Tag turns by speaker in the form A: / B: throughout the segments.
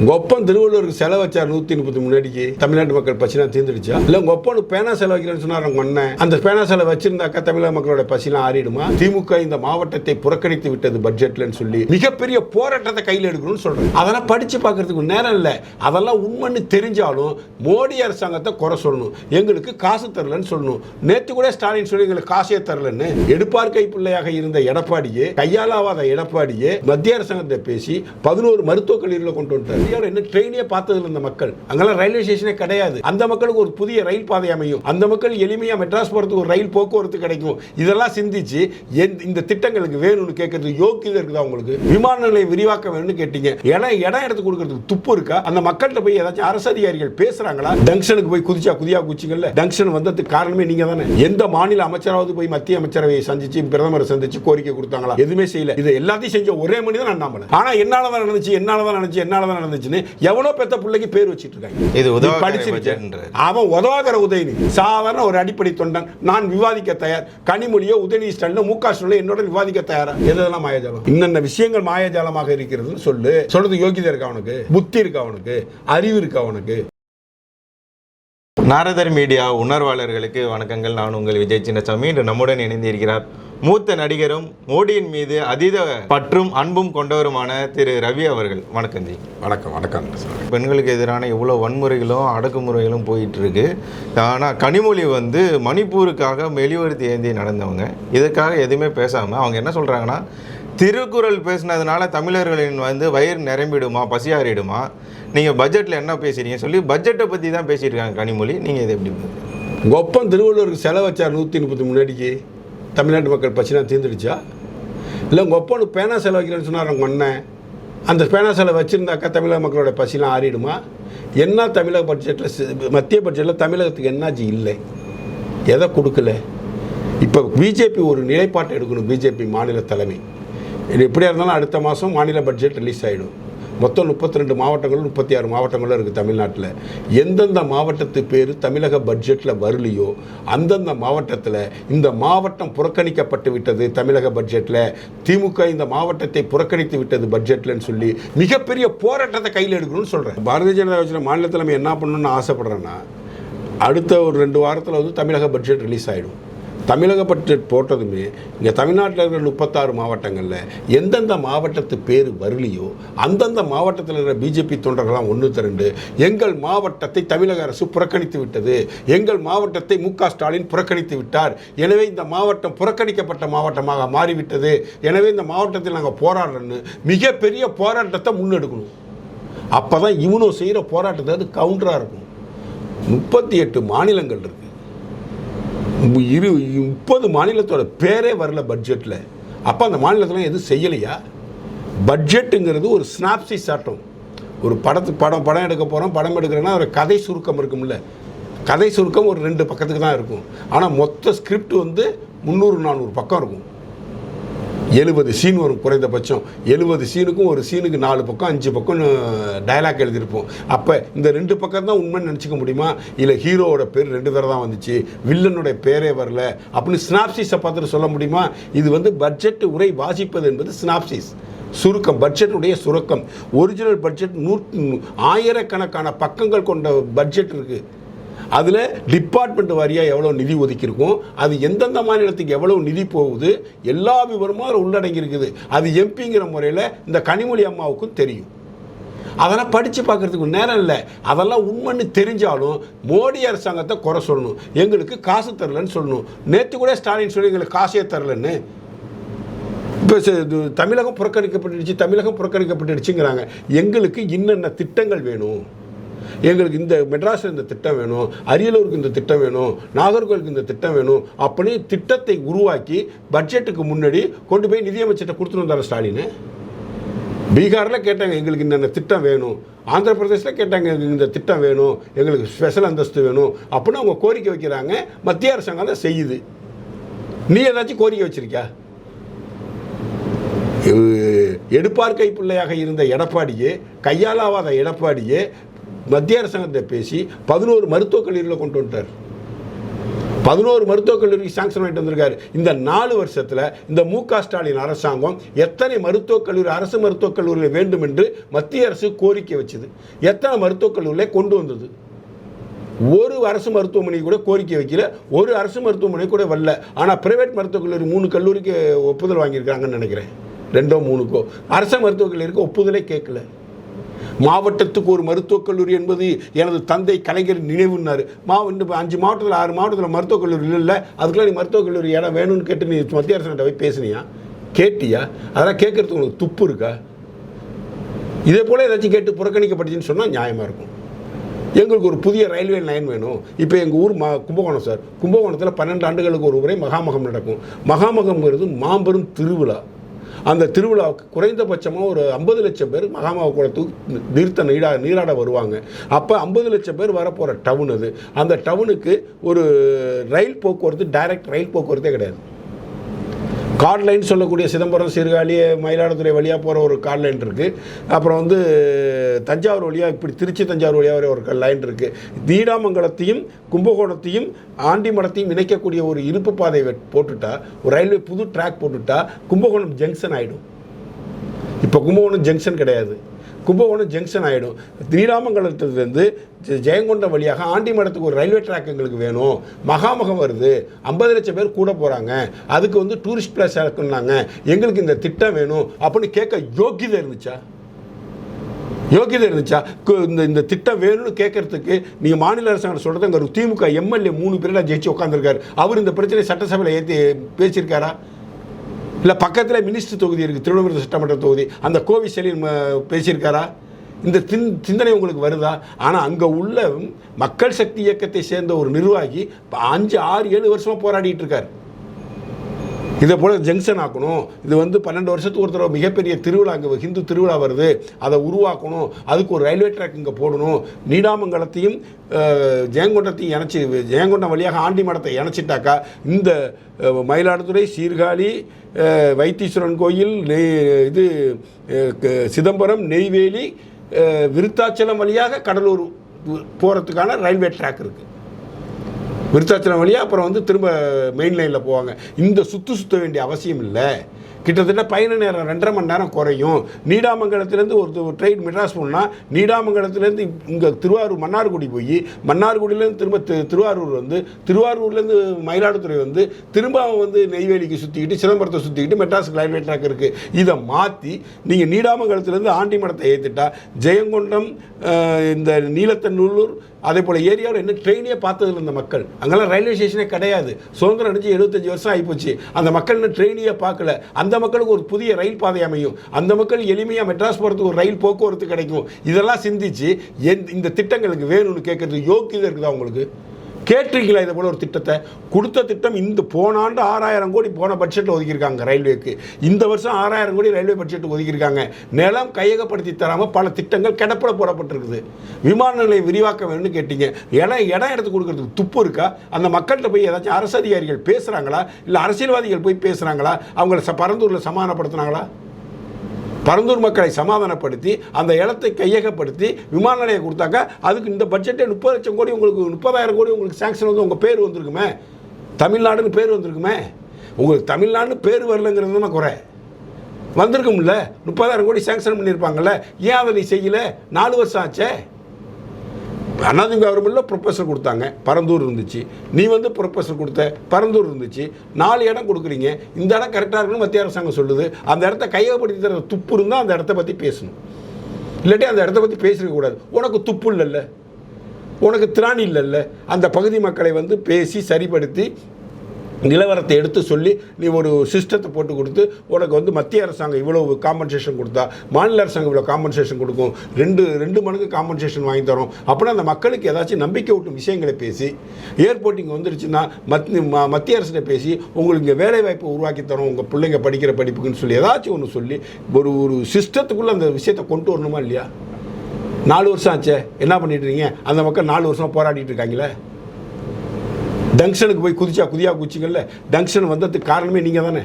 A: உங்க ஒப்பம் திருவள்ளூருக்கு செலவு வச்சார் நூத்தி முப்பத்தி முன்னாடிக்கு தமிழ்நாட்டு மக்கள் பசினா தீர்ந்துடுச்சா? இல்ல உங்க ஒப்பனு பேனா செலவு வைக்கிறேன்னு சொன்னார் அவங்க அண்ணன்? அந்த பேனா செலவு வச்சிருந்தாக்கா தமிழக மக்களோட பசிலாம் ஆறிடுமா? திமுக இந்த மாவட்டத்தை புறக்கணித்து விட்டது பட்ஜெட்லன்னு சொல்லி மிகப்பெரிய போராட்டத்தை கையில் எடுக்கணும்னு சொல்றேன் அதெல்லாம் படிச்சு பார்க்கறதுக்கு நேரம் இல்லை. அதெல்லாம் உண்மைன்னு தெரிஞ்சாலும் மோடி அரசாங்கத்தை குறை சொல்லணும். எங்களுக்கு காசு தரலன்னு சொல்லணும். நேத்து கூட ஸ்டாலின் சொல்லி எங்களுக்கு காசே தரலன்னு எடுப்பார் கைப்பிள்ளையாக இருந்த எடப்பாடியே கையாலாவாத எடப்பாடியே மத்திய அரசாங்கத்தை பேசி பதினோரு மருத்துவக் கல்லூரியில் கொண்டு வந்துட்டார். இந்தியாவில் என்ன ட்ரெயினே பார்த்ததில்ல இந்த மக்கள். அங்கெல்லாம் ரயில்வே ஸ்டேஷனே கிடையாது. அந்த மக்களுக்கு ஒரு புதிய ரயில் பாதை அமையும். அந்த மக்கள் எளிமையா மெட்ராஸ் போகிறதுக்கு ஒரு ரயில் போக்குவரத்து கிடைக்கும். இதெல்லாம் சிந்திச்சு எந்த- இந்த திட்டங்களுக்கு வேணும்னு கேட்கறது யோக்கியதை இருக்குதா உங்களுக்கு? விமான நிலையம் விரிவாக்க வேணும்னு கேட்டீங்க. ஏன்னா இடம் எடுத்து கொடுக்கறதுக்கு துப்பு இருக்கா? அந்த மக்கள்கிட்ட போய் ஏதாச்சும் அரசு அதிகாரிகள் பேசுறாங்களா? டங்ஷனுக்கு போய் குதிச்சா குதியா குச்சிங்கல்ல டங்ஷன் வந்ததுக்கு காரணமே நீங்க தானே. எந்த மாநில அமைச்சராவது போய் மத்திய அமைச்சரவையை சந்திச்சு பிரதமரை சந்திச்சு கோரிக்கை கொடுத்தாங்களா? எதுவுமே செய்யல. இது எல்லாத்தையும் செஞ்ச ஒரே மனிதன் அண்ணாமலை. ஆனா என்னாலதான் நடந்துச்சு என்னாலதான் நடந்துச்சு என்னாலதான் நடந்துச்சுன்னு எவ்வளவு பெத்த பிள்ளைக்கு பேர் வச்சிட்டு இருக்காங்க.
B: இது உதவாக்கரை
A: நீ படிச்சிருக்க.
B: பட்ஜெட்ன்றாரு.
A: அவன் உதவாகர உதயநிதி சாதாரண ஒரு அடிப்படை தொண்டன். நான் விவாதிக்க தயார். கனிமொழியோ உதயநிதி ஸ்டாலின் மு க ஸ்டாலின் என்னோட விவாதிக்க தயாரா? எதெல்லாம் மாயாஜாலம்? இன்னென்ன விஷயங்கள் மாயாஜாலமாக இருக்கிறதுன்னு சொல்லு. சொல்றது யோகியதை இருக்கா அவனுக்கு? புத்தி இருக்கா அவனுக்கு? அறிவு இருக்கா அவனுக்கு?
B: நாரதர் மீடியா உணர்வாளர்களுக்கு வணக்கங்கள். நான் உங்கள் விஜய் சின்னசாமி. இன்று நம்முடன் இணைந்திருக்கிறார் மூத்த நடிகரும் மோடியின் மீது அதீத பற்றும் அன்பும் கொண்டவருமான திரு ரவி அவர்கள். வணக்கம் ஜி.
A: வணக்கம் வணக்கம்.
B: பெண்களுக்கு எதிரான இவ்வளோ வன்முறைகளும் அடக்குமுறைகளும் போயிட்டு இருக்கு ஆனால் கனிமொழி வந்து மணிப்பூருக்காக மெலிவருத்தி ஏந்தி நடந்தவங்க. இதற்காக எதுவுமே பேசாமல் அவங்க என்ன சொல்கிறாங்கன்னா திருக்குறள் பேசினதுனால தமிழர்களின் வந்து வயிறு நிரம்பிடுமா பசியாறிடுமா? நீங்கள் பட்ஜெட்டில் என்ன பேசுறீங்க சொல்லி பட்ஜெட்டை பற்றி தான் பேசியிருக்காங்க கனிமொழி. நீங்கள் இதை எப்படி
A: ஒப்பம் திருவள்ளூருக்கு செலவு வச்சார் நூற்றி முப்பத்தி முன்னாடிக்கு தமிழ்நாட்டு மக்கள் பிரச்சனை தீர்ந்துடுச்சா? இல்லை உங்கள் ஒப்பனு பேனா செலவு வைக்கிறேன்னு சொன்னார் உங்கள் அண்ணன். அந்த பேனா செலவு வச்சுருந்தாக்கா தமிழக மக்களோட பசிலாம் ஆறிடுமா? என்ன தமிழக பட்ஜெட்டில் மத்திய பட்ஜெட்டில் தமிழகத்துக்கு என்னாச்சு? இல்லை. எதை கொடுக்கல? இப்போ பிஜேபி ஒரு நிலைப்பாட்டை எடுக்கணும் பிஜேபி மாநில தலைமை. இது எப்படியா இருந்தாலும் அடுத்த மாதம் மாநில பட்ஜெட் ரிலீஸ் ஆகிடும் மொத்தம் முப்பத்தி ரெண்டு மாவட்டங்களும் முப்பத்தி ஆறு மாவட்டங்களும் இருக்குது தமிழ்நாட்டில். எந்தெந்த மாவட்டத்து பேர் தமிழக பட்ஜெட்டில் வரலையோ அந்தந்த மாவட்டத்தில் இந்த மாவட்டம் புறக்கணிக்கப்பட்டு விட்டது தமிழக பட்ஜெட்டில் திமுக இந்த மாவட்டத்தை புறக்கணித்து விட்டது பட்ஜெட்லன்னு சொல்லி மிகப்பெரிய போராட்டத்தை கையில் எடுக்கணும்னு சொல்கிறேன் பாரதிய ஜனதா கட்சியில மாநில தலைமை என்ன பண்ணணும்னு ஆசைப்படுறேன்னா அடுத்த ஒரு ரெண்டு வாரத்தில் வந்து தமிழக பட்ஜெட் ரிலீஸ் ஆகிடும் தமிழக பட்ஜெட் போட்டதுமே இங்கே தமிழ்நாட்டில் இருக்கிற முப்பத்தாறு மாவட்டங்களில் எந்தெந்த மாவட்டத்து பேர் வரலையோ அந்தந்த மாவட்டத்தில் இருக்கிற பிஜேபி தொண்டர்கள்லாம் ஒன்று திரண்டு எங்கள் மாவட்டத்தை தமிழக அரசு புறக்கணித்து விட்டது எங்கள் மாவட்டத்தை மு ஸ்டாலின் புறக்கணித்து விட்டார் எனவே இந்த மாவட்டம் புறக்கணிக்கப்பட்ட மாவட்டமாக மாறிவிட்டது எனவே இந்த மாவட்டத்தில் நாங்கள் போராடுறோன்னு மிகப்பெரிய போராட்டத்தை முன்னெடுக்கணும். அப்போ தான் இவனும் செய்கிற போராட்டத்தை அது கவுண்டராக இருக்கும். முப்பத்தி எட்டு மாநிலங்கள் இருக்குது இரு முப்பது மாநிலத்தோட பேரே வரல பட்ஜெட்டில் அப்போ அந்த மாநிலத்தில் எதுவும் செய்யலையா? பட்ஜெட்டுங்கிறது ஒரு ஸ்னாப்சிஸ் ஆட்டம் ஒரு படத்து படம் படம் எடுக்க போகிறோம் படம் எடுக்கிறோன்னா ஒரு கதை சுருக்கம் இருக்கும்ல. கதை சுருக்கம் ஒரு ரெண்டு பக்கத்துக்கு தான் இருக்கும். ஆனால் மொத்த ஸ்கிரிப்ட் வந்து முந்நூறு நானூறு பக்கம் இருக்கும். எழுபது சீன் வரும் குறைந்தபட்சம். எழுபது சீனுக்கும் ஒரு சீனுக்கு நாலு பக்கம் அஞ்சு பக்கம் டயலாக் எழுதியிருப்போம். அப்போ இந்த ரெண்டு பக்கம் தான் உண்மைன்னு நினச்சிக்க முடியுமா? இல்லை ஹீரோவோட பேர் ரெண்டு பேர் தான் வந்துச்சு வில்லனுடைய பேரே வரல அப்படின்னு ஸ்னாப்சிஸை பார்த்துட்டு சொல்ல முடியுமா? இது வந்து பட்ஜெட் உரை வாசிப்பது என்பது ஸ்னாப்சிஸ் சுருக்கம் பட்ஜெட்டுடைய சுருக்கம். ஒரிஜினல் பட்ஜெட் நூற்று ஆயிரக்கணக்கான பக்கங்கள் கொண்ட பட்ஜெட் இருக்குது அதில் டிபார்ட்மெண்ட் வாரியாக எவ்வளோ நிதி ஒதுக்கியிருக்கும் அது எந்தெந்த மாநிலத்துக்கு எவ்வளோ நிதி போகுது எல்லா விவரமும் அதில் உள்ளடங்கியிருக்குது. அது எம்பிங்கிற முறையில் இந்த கனிமொழி அம்மாவுக்கும் தெரியும். அதெல்லாம் படித்து பார்க்கறதுக்கு நேரம் இல்லை. அதெல்லாம் உண்மைன்னு தெரிஞ்சாலும் மோடி அரசாங்கத்தை குறை சொல்லணும். எங்களுக்கு காசு தரலன்னு சொல்லணும். நேற்று கூட ஸ்டாலின் சொல்லி எங்களுக்கு காசே தரலன்னு. இப்போ தமிழகம் புறக்கணிக்கப்பட்டுடுச்சு தமிழகம் புறக்கணிக்கப்பட்டுடுச்சுங்கிறாங்க. எங்களுக்கு இன்னென்ன திட்டங்கள் வேணும்? எங்களுக்கு இந்த மெட்ராஸில் இந்த திட்டம் வேணும் அரியலூருக்கு இந்த திட்டம் வேணும் நாகர்கோவிலுக்கு இந்த திட்டம் வேணும் அப்படின்னு திட்டத்தை உருவாக்கி பட்ஜெட்டுக்கு முன்னாடி கொண்டு போய் நிதியமைச்சர்கிட்ட கொடுத்துட்டு வந்தார் ஸ்டாலின்? பீகாரில் கேட்டாங்க எங்களுக்கு இந்த திட்டம் வேணும். ஆந்திர பிரதேசில் கேட்டாங்க எங்களுக்கு இந்த திட்டம் வேணும். எங்களுக்கு ஸ்பெஷல் அந்தஸ்து வேணும் அப்படின்னு அவங்க கோரிக்கை வைக்கிறாங்க. மத்திய அரசாங்கம் தான் செய்யுது. நீ ஏதாச்சும் கோரிக்கை வச்சிருக்கியா? எடுப்பார் கை பிள்ளையாக இருந்த எடப்பாடியே கையாலாவாத எடப்பாடியே மத்திய அரசாங்கத்தை பேசி பதினோரு மருத்துவக் கல்லூரியில் கொண்டு வந்துட்டார். பதினோரு மருத்துவக் கல்லூரிக்கு சாங்ஷன் வாங்கிட்டு வந்திருக்காரு. இந்த நாலு வருஷத்தில் இந்த மு க ஸ்டாலின் அரசாங்கம் எத்தனை மருத்துவக் கல்லூரி அரசு மருத்துவக் கல்லூரியில் வேண்டும் என்று மத்திய அரசு கோரிக்கை வச்சது. எத்தனை மருத்துவக் கல்லூரியில் கொண்டு வந்தது? ஒரு அரசு மருத்துவமனை கூட கோரிக்கை வைக்கல. ஒரு அரசு மருத்துவமனை கூட வரல. ஆனால் பிரைவேட் மருத்துவக் கல்லூரி மூணு கல்லூரிக்கு ஒப்புதல் வாங்கியிருக்காங்கன்னு நினைக்கிறேன். ரெண்டோ மூணுக்கோ. அரசு மருத்துவக் கல்லூரிக்கு ஒப்புதலே கேட்கல. மாவட்டத்துக்கு ஒரு மருத்துவக் கல்லூரி என்பது எனது தந்தை கலைஞர் நினைவுன்னாரு. மா அஞ்சு மாவட்டத்தில் ஆறு மாவட்டத்தில் மருத்துவக் கல்லூரி இல்லை. அதுக்குள்ள நீ மருத்துவக் கல்லூரி இடம் வேணும்னு கேட்டு நீ மத்திய அரசு போய் பேசுனியா? கேட்டியா? அதெல்லாம் கேட்கறதுக்கு உங்களுக்கு துப்பு இருக்கா? இதே போல் ஏதாச்சும் கேட்டு புறக்கணிக்கப்பட்டுச்சுன்னு சொன்னால் நியாயமாக இருக்கும். எங்களுக்கு ஒரு புதிய ரயில்வே லைன் வேணும். இப்போ எங்கள் ஊர் மா கும்பகோணம் சார். கும்பகோணத்தில் பன்னெண்டு ஆண்டுகளுக்கு ஒரு முறை மகாமகம் நடக்கும். மகாமகம்ங்கிறது மாபெரும் திருவிழா. அந்த திருவிழாவுக்கு குறைந்தபட்சமாக ஒரு ஐம்பது லட்சம் பேர் மகாமாவ குளத்துக்கு தீர்த்த நீரா நீராட வருவாங்க. அப்போ ஐம்பது லட்சம் பேர் வரப்போகிற டவுன் அது. அந்த டவுனுக்கு ஒரு ரயில் போக்குவரத்து டைரக்ட் ரயில் போக்குவரத்தே கிடையாது. கார்ட் லைன் சொல்லக்கூடிய சிதம்பரம் சீர்காழி மயிலாடுதுறை வழியாக போகிற ஒரு கார்ட் லைன் இருக்குது அப்புறம் வந்து தஞ்சாவூர் வழியாக இப்படி திருச்சி தஞ்சாவூர் வழியாக வர ஒரு லைன் இருக்குது தீடாமங்கலத்தையும் கும்பகோணத்தையும் ஆண்டிமடத்தையும் இணைக்கக்கூடிய ஒரு இருப்பு பாதை போட்டுட்டா ஒரு ரயில்வே புது ட்ராக் போட்டுட்டா கும்பகோணம் ஜங்ஷன் ஆகிடும் இப்போ கும்பகோணம் ஜங்ஷன் கிடையாது. கும்பகோணம் ஜங்ஷன் ஆகிடும் ஸ்ரீராமங்கலத்திலிருந்து ஜெ- ஜெயங்கொண்டம் வழியாக ஆண்டிமடத்துக்கு ஒரு ரயில்வே ட்ராக் எங்களுக்கு வேணும். மகாமகம் வருது. ஐம்பது லட்சம் பேர் கூட போகிறாங்க அதுக்கு வந்து டூரிஸ்ட் பிளேஸ் இருக்குன்னாங்க. எங்களுக்கு இந்த திட்டம் வேணும் அப்படின்னு கேட்க யோக்கியதை இருந்துச்சா? யோக்கியதை இருந்துச்சா? இந்த இந்த திட்டம் வேணும்னு கேட்கறதுக்கு நீங்கள் மாநில அரசாங்கம் சொல்கிறது அங்கே திமுக எம்எல்ஏ மூணு பேரில் ஜெயிச்சு உட்காந்துருக்காரு அவர் இந்த பிரச்சனை சட்டசபையில் ஏற்றி பேசியிருக்காரா? இல்லை பக்கத்தில் மினிஸ்டர் தொகுதி இருக்குது திருவனந்தபுரம் சட்டமன்ற தொகுதி. அந்த கோவி செலின் பேசியிருக்காரா? இந்த சிந் சிந்தனை உங்களுக்கு வருதா? ஆனால் அங்கே உள்ள மக்கள் சக்தி இயக்கத்தை சேர்ந்த ஒரு நிர்வாகி அஞ்சு ஆறு ஏழு வருஷமாக போராடிட்டு இருக்கார். இதை போல் ஜங்ஷன் ஆக்கணும். இது வந்து பன்னெண்டு வருஷத்துக்கு ஒரு தடவை மிகப்பெரிய திருவிழா அங்கே ஹிந்து திருவிழா வருது. அதை உருவாக்கணும். அதுக்கு ஒரு ரயில்வே ட்ராக் இங்கே போடணும். நீடாமங்கலத்தையும் ஜெயங்கொண்டத்தையும் இணைச்சி ஜெயங்கொண்டம் வழியாக ஆண்டிமடத்தை இணைச்சிட்டாக்கா இந்த மயிலாடுதுறை சீர்காழி வைத்தீஸ்வரன் கோயில் நெய் இது சிதம்பரம் நெய்வேலி விருத்தாச்சலம் வழியாக கடலூர் போகிறதுக்கான ரயில்வே ட்ராக் இருக்குது விருத்தாச்சலம் வழியாக அப்புறம் வந்து திரும்ப மெயின் லைனில் போவாங்க. இந்த சுற்று சுற்ற வேண்டிய அவசியம் இல்லை. கிட்டத்தட்ட பயண நேரம் ரெண்டரை மணி நேரம் குறையும். நீடாமங்கலத்துலேருந்து ஒரு ட்ரெயின் மெட்ராஸ் போனால் நீடாமங்கலத்துலேருந்து இங்கே திருவாரூர் மன்னார்குடி போய் மன்னார்குடியிலேருந்து திரும்ப திருவாரூர் வந்து திருவாரூர்லேருந்து மயிலாடுதுறை வந்து திரும்ப அவன் வந்து நெய்வேலிக்கு சுற்றிக்கிட்டு சிதம்பரத்தை சுற்றிக்கிட்டு மெட்ராஸுக்கு ரயில்வே ட்ராக் இருக்குது இதை மாற்றி நீங்கள் நீடாமங்கலத்துலேருந்து ஆண்டிமடத்தை ஏற்றிட்டா ஜெயங்கொண்டம் இந்த நீலத்தநல்லூர் அதே போல் ஏரியாவில் என்ன ட்ரெயினே பார்த்ததில்ல இந்த மக்கள். அங்கெல்லாம் ரயில்வே ஸ்டேஷனே கிடையாது. சுதந்திரம் அடிச்சு எழுபத்தஞ்சு வருஷம் ஆகிப்போச்சு அந்த மக்கள் இன்னும் ட்ரெயினையே பார்க்கல. அந்த மக்களுக்கு ஒரு புதிய ரயில் பாதை அமையும். அந்த மக்கள் எளிமையாக மெட்ராஸ் போகிறதுக்கு ஒரு ரயில் போக்குவரத்து கிடைக்கும். இதெல்லாம் சிந்திச்சு எந் இந்த திட்டங்களுக்கு வேணும்னு கேட்கறதுக்கு யோக்கியதை இருக்குதா உங்களுக்கு? கேட்டிருக்கீங்களா இதை போல ஒரு திட்டத்தை? கொடுத்த திட்டம் இந்த போன ஆண்டு ஆறாயிரம் கோடி போன பட்ஜெட்டில் ஒதுக்கியிருக்காங்க ரயில்வேக்கு. இந்த வருஷம் ஆறாயிரம் கோடி ரயில்வே பட்ஜெட் ஒதுக்கியிருக்காங்க. நிலம் கையகப்படுத்தி தராமல் பல திட்டங்கள் கிடப்பில் போடப்பட்டிருக்குது. விமான நிலையம் விரிவாக்க வேணும்னு கேட்டீங்க. இடம் இடம் எடுத்து கொடுக்கறதுக்கு துப்பு இருக்கா? அந்த மக்கள்கிட்ட போய் ஏதாச்சும் அரசு அதிகாரிகள் பேசுகிறாங்களா இல்லை அரசியல்வாதிகள் போய் பேசுகிறாங்களா அவங்கள ச பரந்தூரில் சமாதானப்படுத்துனாங்களா? பரந்தூர் மக்களை சமாதானப்படுத்தி அந்த இடத்தை கையகப்படுத்தி விமான நிலையம் கொடுத்தாக்க அதுக்கு இந்த பட்ஜெட்டே முப்பது லட்சம் கோடி உங்களுக்கு முப்பதாயிரம் கோடி உங்களுக்கு சாங்ஷன் வந்து உங்கள் பேர் வந்திருக்குமே? தமிழ்நாடுன்னு பேர் வந்திருக்குமே? உங்களுக்கு தமிழ்நாடுன்னு பேர் வரலங்கிறது தான் குறை. வந்திருக்கும்ல? முப்பதாயிரம் கோடி சாங்ஷன் பண்ணியிருப்பாங்கல்ல? ஏன் அதை நீ செய்யல? நாலு வருஷம் ஆச்சே? அண்ணாதிமுக கவர்மெண்ட்டில் ப்ரொஃபஸர் கொடுத்தாங்க. பரந்தூர் இருந்துச்சு. நீ வந்து ப்ரொஃபஸர் கொடுத்த பரந்தூர் இருந்துச்சு. நாலு இடம் கொடுக்குறீங்க. இந்த இடம் கரெக்டாக இருக்குன்னு மத்திய அரசாங்கம் சொல்லுது. அந்த இடத்த கையகப்படுத்தி தர துப்பு இருந்தால் அந்த இடத்த பற்றி பேசணும். இல்லாட்டி அந்த இடத்த பற்றி பேசிருக்க கூடாது. உனக்கு துப்பு இல்லைல்ல. உனக்கு திராணி இல்லைல்ல. அந்த பகுதி மக்களை வந்து பேசி சரிப்படுத்தி நிலவரத்தை எடுத்து சொல்லி நீ ஒரு சிஸ்டத்தை போட்டு கொடுத்து உனக்கு வந்து மத்திய அரசாங்கம் இவ்வளோ காம்பன்சேஷன் கொடுத்தா மாநில அரசாங்கம் இவ்வளோ காம்பன்சேஷன் கொடுக்கும் ரெண்டு ரெண்டு மடங்கு காம்பன்சேஷன் வாங்கி தரோம். அப்படின்னா அந்த மக்களுக்கு ஏதாச்சும் நம்பிக்கை ஊட்டும் விஷயங்களை பேசி ஏர்போர்ட் இங்கே வந்துருச்சுன்னா மத் மத்திய அரசிட்ட பேசி உங்களுக்கு இங்கே வேலை வாய்ப்பு உருவாக்கி தரோம் உங்கள் பிள்ளைங்க படிக்கிற படிப்புக்குன்னு சொல்லி ஏதாச்சும் ஒன்று சொல்லி ஒரு ஒரு சிஸ்டத்துக்குள்ளே அந்த விஷயத்தை கொண்டு வரணுமா இல்லையா? நாலு வருஷம் ஆச்சே என்ன பண்ணிட்டு இருக்கீங்க? அந்த மக்கள் நாலு வருஷம் போராடிட்டு இருக்காங்களே? டங்ஷனுக்கு போய் குதிச்சா குதியா குச்சிங்கள்ல டங்ஷன் வந்ததுக்கு காரணமே நீங்கள் தானே.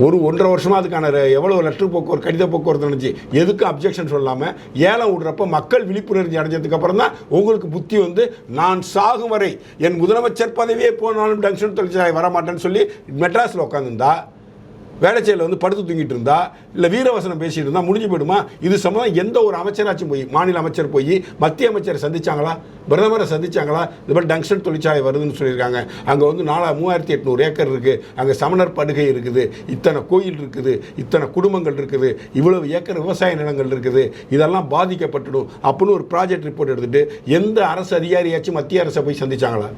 A: ஒரு ஒன்றரை வருஷமா அதுக்கான எவ்வளோ லெட்ரு லெட்டர் போக்குவரத்து கடித போக்குவரத்து நினச்சி எதுக்கும் அப்ஜெக்ஷன் சொல்லாமல் ஏலம் விடுறப்ப மக்கள் விழிப்புணர்ச்சி அடைஞ்சதுக்கப்புறம் தான் உங்களுக்கு புத்தி வந்து நான் சாகும் வரை என் முதலமைச்சர் பதவியே போனாலும் டங்ஷன் தொழிற்சாலை வரமாட்டேன்னு சொல்லி மெட்ராஸில் உட்காந்துருந்தா வேளச்சேரியில் வந்து படுத்து தூங்கிட்டு இருந்தா இல்லை வீரவசனம் பேசிட்டு இருந்தால் முடிஞ்சு போயிடுமா? இது சம்மந்தம் எந்த ஒரு அமைச்சராச்சும் போய் மாநில அமைச்சர் போய் மத்திய அமைச்சரை சந்திச்சாங்களா? பிரதமரை சந்திச்சாங்களா? இது மாதிரி டங்ஷன் தொழிற்சாலை வருதுன்னு சொல்லியிருக்காங்க. அங்கே வந்து நாலா மூவாயிரத்தி எட்நூறு ஏக்கர் இருக்குது அங்கே சமணர் படுகை இருக்குது. இத்தனை கோயில் இருக்குது. இத்தனை குடும்பங்கள் இருக்குது. இவ்வளவு ஏக்கர் விவசாய நிலங்கள் இருக்குது. இதெல்லாம் பாதிக்கப்பட்டுடும் அப்படின்னு ஒரு ப்ராஜெக்ட் ரிப்போர்ட் எடுத்துட்டு எந்த அரசு அதிகாரியாச்சும் மத்திய அரசை போய் சந்திச்சாங்களா?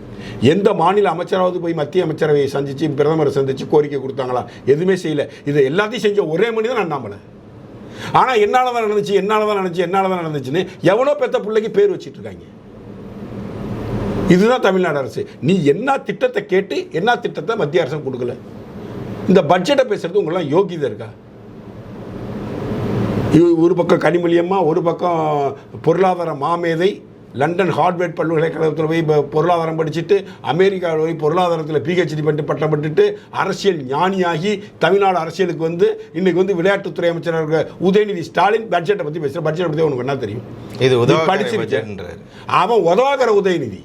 A: எந்த மாநில அமைச்சராவது போய் மத்திய அமைச்சரவையை சந்திச்சு பிரதமரை சந்திச்சு கோரிக்கை கொடுத்தாங்களா? எதுவுமே செய்யல இதை எல்லாத்தையும் செஞ்ச ஒரே மனிதன் அண்ணாமலை. ஆனால் என்னால் தான் நடந்துச்சு என்னால் தான் நடந்துச்சு என்னால தான் நடந்துச்சுன்னு எவனோ பெத்த பிள்ளைக்கு பேர் வச்சிட்டு இருக்காங்க இதுதான் தமிழ்நாடு அரசு. நீ என்ன திட்டத்தை கேட்டு என்ன திட்டத்தை மத்திய அரசு கொடுக்கல? இந்த பட்ஜெட்டை பேசுறது உங்களாம் யோகிதை இருக்கா? ஒரு பக்கம் கனிமொழியம்மா ஒரு பக்கம் பொருளாதார மாமேதை லண்டன் ஹார்ட்வேர்ட் பல்கலைக்கழகத்தில் போய் பொருளாதாரம் படிச்சுட்டு அமெரிக்காவில் போய் பொருளாதாரத்தில் பிஹெச்டி பண்ணிட்டு பட்டம் பெற்றுட்டு அரசியல் ஞானியாகி தமிழ்நாடு அரசியலுக்கு வந்து இன்னைக்கு வந்து விளையாட்டுத்துறை அமைச்சராக உதயநிதி ஸ்டாலின் பட்ஜெட்டை பற்றி பேசுகிற பட்ஜெட்டை பற்றி உனக்கு என்ன தெரியும்?
B: இது
A: நீ
B: உதவாக்கரை
A: படிச்சிருக்க.
B: பட்ஜெட்ன்றாரு.
A: அவன் உதவாக்கர உதயநிதி.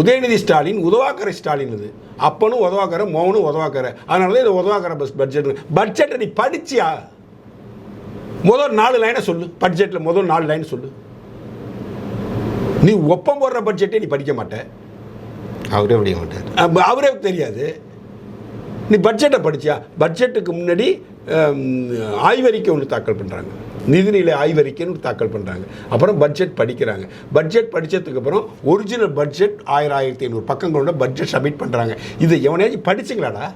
A: உதயநிதி ஸ்டாலின் உதவாக்கரை ஸ்டாலின் இது. அப்பனும் உதவாக்கர மோகனும் உதவாக்கர அதனால தான் இது உதவாக்கர பஸ் பட்ஜெட் பட்ஜெட்டை நீ படிச்சியா? முதல் நாலு லைனை சொல்லு. பட்ஜெட்டில் முதல் நாலு லைன் சொல்லு. நீ ஒப்பம் போடுற பட்ஜெட்டே நீ படிக்க மாட்ட.
B: அவரே படிக்க மாட்டார்.
A: அவரே தெரியாது. நீ பட்ஜெட்டை படிச்சியா? பட்ஜெட்டுக்கு முன்னாடி ஆய்வறிக்கை ஒன்று தாக்கல் பண்ணுறாங்க நிதிநிலை ஆய்வறிக்கைன்னு தாக்கல் பண்ணுறாங்க அப்புறம் பட்ஜெட் படிக்கிறாங்க. பட்ஜெட் படித்ததுக்கு அப்புறம் ஒரிஜினல் பட்ஜெட் ஆயிரம் ஆயிரத்தி ஐநூறு பக்கங்களோட பட்ஜெட் சப்மிட் பண்ணுறாங்க இதை எவனையாச்சும் படிச்சிங்களாடா?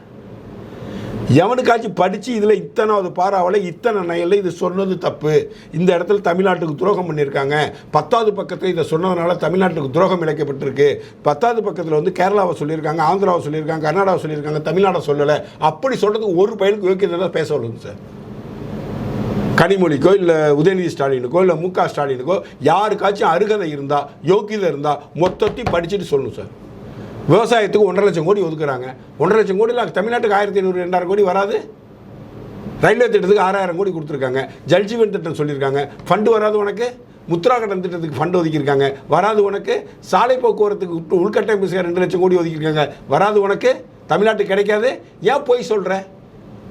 A: எவனுக்காச்சும் படித்து இதில் இத்தனாவது பாராவில் இத்தனை நயலில் இது சொன்னது தப்பு. இந்த இடத்துல தமிழ்நாட்டுக்கு துரோகம் பண்ணியிருக்காங்க. பத்தாவது பக்கத்தில் இதை சொன்னதுனால தமிழ்நாட்டுக்கு துரோகம் இழைக்கப்பட்டிருக்கு. பத்தாவது பக்கத்தில் வந்து கேரளாவை சொல்லியிருக்காங்க ஆந்திராவை சொல்லியிருக்காங்க கர்நாடகாவை சொல்லியிருக்காங்க தமிழ்நாடை சொல்லலை. அப்படி சொல்கிறதுக்கு ஒரு பயனுக்கு யோக்கியதை பேச சொல்லுங்க சார். கனிமொழிக்கோ இல்லை உதயநிதி ஸ்டாலினுக்கோ இல்லை மு க ஸ்டாலினுக்கோ யாருக்காச்சும் அருகதை இருந்தால் யோக்கியதை இருந்தால் மொத்தத்தையும் படிச்சுட்டு சொல்லணும் சார். விவசாயத்துக்கு ஒன்றரை லட்சம் கோடி ஒதுக்குறாங்க. ஒன்றரை லட்சம் கோடியில் தமிழ்நாட்டுக்கு ஆயிரத்தி ஐநூறு ரெண்டாயிரம் கோடி வராது. ரயில்வே திட்டத்துக்கு ஆறாயிரம் கோடி கொடுத்துருக்காங்க. ஜல்ஜீவன் திட்டம் சொல்லியிருக்காங்க. ஃபண்டு வராது உனக்கு. முத்ரா கடன் திட்டத்துக்கு ஃபண்டு ஒதுக்கியிருக்காங்க. வராது உனக்கு. சாலை போக்குவரத்துக்கு உட்- உள்கட்டமைப்பு செய்ய ரெண்டு லட்சம் கோடி ஒதுக்கியிருக்காங்க. வராது உனக்கு. தமிழ்நாட்டுக்கு கிடைக்காது. ஏன் போய் சொல்கிற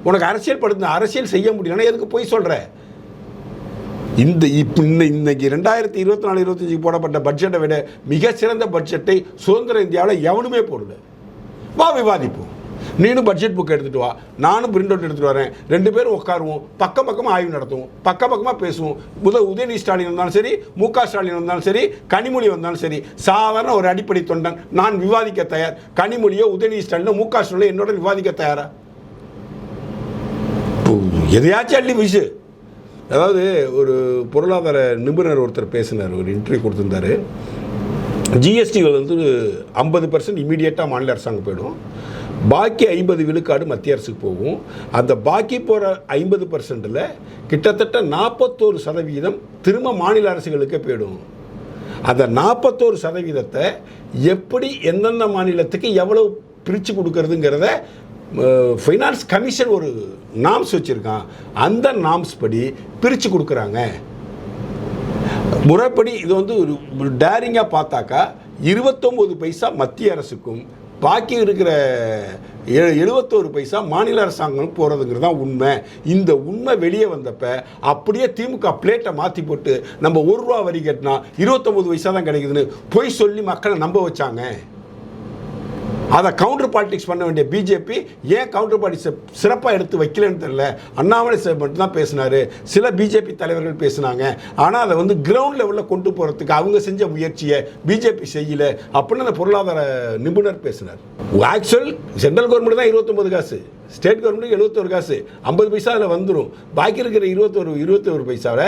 A: உனக்கு அரசியல் படுத்த அரசியல் செய்ய முடியலன்னா எதுக்கு போய் சொல்கிற இந்த இப்போ இன்னைக்கு ரெண்டாயிரத்தி இருபத்தி நாலு இருபத்தஞ்சுக்கு போடப்பட்ட பட்ஜெட்டை விட மிக சிறந்த பட்ஜெட்டை சுதந்திர இந்தியாவில் எவனுமே போடல. வா விவாதிப்போம். நீனும் பட்ஜெட் புக் எடுத்துட்டு வா. நானும் பிரிண்ட் அவுட் எடுத்துட்டு வரேன். ரெண்டு பேரும் உட்காருவோம். பக்கம் பக்கமாக ஆய்வு நடத்துவோம். பக்கம் பக்கமாக பேசுவோம். முத உதயநிதி ஸ்டாலின் வந்தாலும் சரி மு க ஸ்டாலின் வந்தாலும் சரி கனிமொழி வந்தாலும் சரி சாதாரண ஒரு அடிப்படை தொண்டன். நான் விவாதிக்க தயார். கனிமொழியோ உதயநிதி ஸ்டாலினோ மு க ஸ்டாலினோ என்னோட விவாதிக்க தயாரா? எதையாச்சும் அள்ளி விஷு அதாவது ஒரு பொருளாதார நிபுணர் ஒருத்தர் பேசினார் ஒரு இன்டர்வியூ கொடுத்துருந்தாரு. ஜிஎஸ்டி வந்து ஐம்பது பர்சன்ட் இமீடியட்டாக மாநில அரசாங்கம் போயிடும். பாக்கி ஐம்பது விழுக்காடு மத்திய அரசுக்கு போகும். அந்த பாக்கி போகிற ஐம்பது பர்சன்ட்டில் கிட்டத்தட்ட நாற்பத்தோரு சதவீதம் திரும்ப மாநில அரசுகளுக்கே போயிடும். அந்த நாற்பத்தோரு சதவீதத்தை எப்படி எந்தெந்த மாநிலத்துக்கு எவ்வளவு பிரித்து கொடுக்கறதுங்கிறத ஃபைனான்ஸ் கமிஷன் ஒரு நாம்ஸ் வச்சுருக்கான். அந்த நாம்ஸ் படி பிரித்து கொடுக்குறாங்க. முறைப்படி இது வந்து ஒரு டேரிங்காக பார்த்தாக்கா இருபத்தொம்போது பைசா மத்திய அரசுக்கும் பாக்கி இருக்கிற எ- எழுபத்தோரு பைசா மாநில அரசாங்கம் போகிறதுங்கிறது தான் உண்மை. இந்த உண்மை வெளியே வந்தப்ப அப்படியே திமுக பிளேட்டை மாற்றி போட்டு நம்ம ஒரு ரூபா வரி கட்டினா இருபத்தொம்போது பைசா தான் கிடைக்குதுன்னு பொய் சொல்லி மக்களை நம்ப வச்சாங்க. அதை கவுண்டர் பாலிடிக்ஸ் பண்ண வேண்டிய பிஜேபி ஏன் கவுண்டர் பாலிடிக்ஸை சிறப்பாக எடுத்து வைக்கலன்னு தெரியல. அண்ணாமலை சார் மட்டும்தான் பேசினார். சில பிஜேபி தலைவர்கள் பேசினாங்க. ஆனால் அதை வந்து கிரவுண்ட் லெவலில் கொண்டு போகிறதுக்கு அவங்க செஞ்ச முயற்சியை பிஜேபி செய்யல அப்படின்னு அந்த பொருளாதார நிபுணர் பேசினார். ஆக்சுவல் சென்ட்ரல் கவர்மெண்ட் தான் இருபத்தொம்பது காசு. ஸ்டேட் கவர்மெண்ட்டுக்கு எழுபத்தோரு காசு. ஐம்பது பைசா அதில் வந்துடும் பாக்கி இருக்கிற இருபத்தொரு இருபத்தொரு பைசாவில்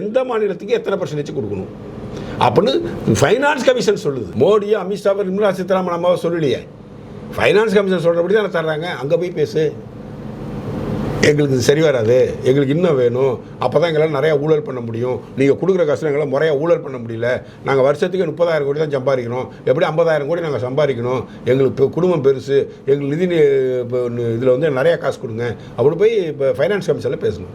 A: எந்த மாநிலத்துக்கு எத்தனை பர்சன்டேஜ் கொடுக்கணும்? அப்படின்னு ஃபைனான்ஸ் கமிஷன் சொல்லுது. மோடியோ அமித்ஷாவோ நிர்மலா சீதாராமன் அம்மாவோ சொல்லலையே. ஃபைனான்ஸ் கமிஷன் சொல்கிறபடி தானே தர்றாங்க. அங்கே போய் பேசு. எங்களுக்கு இது சரி வராது. எங்களுக்கு இன்னும் வேணும். அப்போ தான் எங்களால் நிறையா ஊழல் பண்ண முடியும். நீங்கள் கொடுக்குற காசுல எங்களால் முறையாக ஊழல் பண்ண முடியல. நாங்கள் வருஷத்துக்கு முப்பதாயிரம் கோடி தான் சம்பாதிக்கணும் எப்படி ஐம்பதாயிரம் கோடி நாங்கள் சம்பாதிக்கணும்? எங்களுக்கு இப்போ குடும்பம் பெருசு. எங்களுக்கு நிதி இதில் வந்து நிறையா காசு கொடுங்க. அப்படி போய் இப்போ ஃபைனான்ஸ் கமிஷனில் பேசணும்.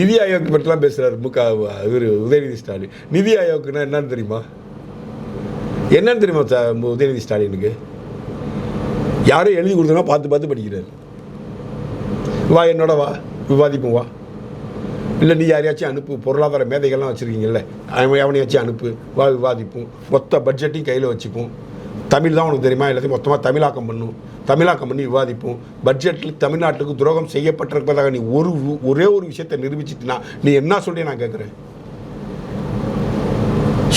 A: நிதி ஆயோக் பற்றிலாம் பேசுகிறார் முக இவர் உதயநிதி ஸ்டாலின். நிதி ஆயோக்குன்னா என்னன்னு தெரியுமா? என்னன்னு தெரியுமா உதயநிதி ஸ்டாலினுக்கு? யாரும் எழுதி கொடுத்தனா பார்த்து பார்த்து படிக்கிறார். வா என்னோட வா விவாதிப்போம் வா. இல்லை நீ யாரையாச்சும் அனுப்பு பொருளாதார மேதைகள்லாம் வச்சுருக்கீங்கல்ல அவன் எவனையாச்சும் அனுப்பு வா விவாதிப்போம். மொத்த பட்ஜெட்டையும் கையில் வச்சுப்போம். தமிழ் தான் உனக்கு தெரியுமா? எல்லாத்தையும் மொத்தமாக தமிழாக்கம் பண்ணும். தமிழாக்கம் பண்ணி விவாதிப்போம். பட்ஜெட்டில் தமிழ்நாட்டுக்கு துரோகம் செய்யப்பட்டிருப்பதாக நீ ஒரு ஒரே ஒரு விஷயத்தை நிரூபிச்சிட்டுனா நீ என்ன சொல்லி நான் கேட்குறேன்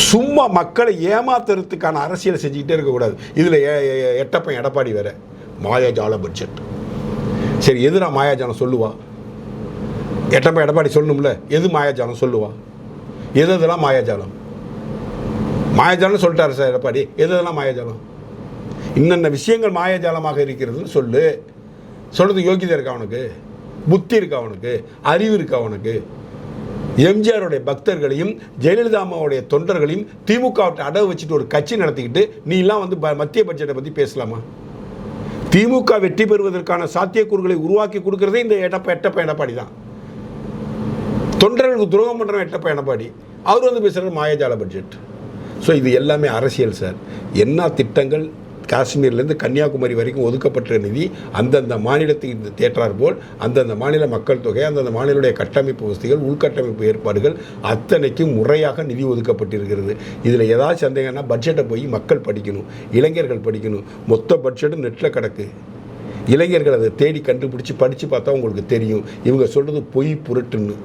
A: சும்மா மக்களை ஏமாத்துறதுக்கான அரசியலை செஞ்சுக்கிட்டே இருக்கக்கூடாது. இதில் எட்டப்பன் எடப்பாடி வேற. மாயாஜால பட்ஜெட் சரி எதுனா மாயாஜாலம் சொல்லுவா? எட்டப்பன் எடப்பாடி சொல்லணும்ல. எது மாயாஜாலம் சொல்லுவா? எது எதெல்லாம் மாயாஜாலம் மாயாஜாலம் சொல்லிட்டாரு சார் எடப்பாடி. எது எதெல்லாம் மாயாஜாலம் இன்னென்ன விஷயங்கள் மாயாஜாலமாக இருக்கிறதுன்னு சொல்லு. சொல்கிறது யோகிதை இருக்கா அவனுக்கு புத்தி இருக்கா அவனுக்கு அறிவு இருக்கா அவனுக்கு எம்ஜிஆருடைய பக்தர்களையும் ஜெயலலிதா அம்மாவுடைய தொண்டர்களையும் திமுக அடவு வச்சுட்டு ஒரு கட்சி நடத்திக்கிட்டு நீ எல்லாம் வந்து ப- மத்திய பட்ஜெட்டை பற்றி பேசலாமா? திமுக வெற்றி பெறுவதற்கான சாத்தியக்கூறுகளை உருவாக்கி கொடுக்கறதே இந்த எடப்ப எட்டப்ப எடப்பாடி தான். தொண்டர்களுக்கு துரோகம் பண்ணுற எட்டப்ப எடப்பாடி. அவர் வந்து பேசுகிறது மாயாஜால பட்ஜெட் ஸோ இது எல்லாமே அரசியல் சார் என்ன திட்டங்கள் காஷ்மீர்லேருந்து கன்னியாகுமரி வரைக்கும் ஒதுக்கப்பட்ட நிதி அந்தந்த மாநிலத்துக்கு தேற்றார் போல் அந்தந்த மாநில மக்கள் தொகை அந்தந்த மாநிலுடைய கட்டமைப்பு வசதிகள் உள்கட்டமைப்பு ஏற்பாடுகள் அத்தனைக்கும் முறையாக நிதி ஒதுக்கப்பட்டிருக்கிறது. இதில் ஏதாவது சந்தேகம்னா பட்ஜெட்டை போய் மக்கள் படிக்கணும் இளைஞர்கள் படிக்கணும். மொத்த பட்ஜெட்டும் நெட்டில் கிடக்கு. இளைஞர்கள் அதை தேடி கண்டுபிடிச்சி படித்து பார்த்தா உங்களுக்கு தெரியும். இவங்க சொல்கிறது பொய் புரட்டுன்னு.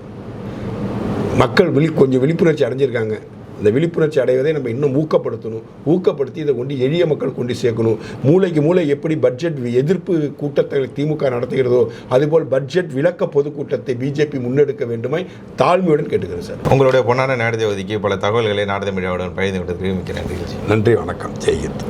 A: மக்கள் விழி கொஞ்சம் விழிப்புணர்ச்சி அடைஞ்சிருக்காங்க. இந்த விழிப்புணர்ச்சி அடைவதை நம்ம இன்னும் ஊக்கப்படுத்தணும். ஊக்கப்படுத்தி இதை கொண்டு எளிய மக்கள் கொண்டு சேர்க்கணும். மூளைக்கு மூளை எப்படி பட்ஜெட் எதிர்ப்பு கூட்டத்தை திமுக நடத்துகிறதோ அதுபோல் பட்ஜெட் விளக்க பொதுக்கூட்டத்தை பிஜேபி முன்னெடுக்க வேண்டுமாய் தாழ்மையுடன் கேட்டுக்கிறேன் சார்.
B: உங்களுடைய பொன்னான நேரத்தை ஒதுக்கி பல தகவல்களை நாடக மீடியாவுடன் பகிர்ந்து கொண்டதற்கு மிக்க நன்றி
A: நன்றி வணக்கம். ஜெயஹிந்த்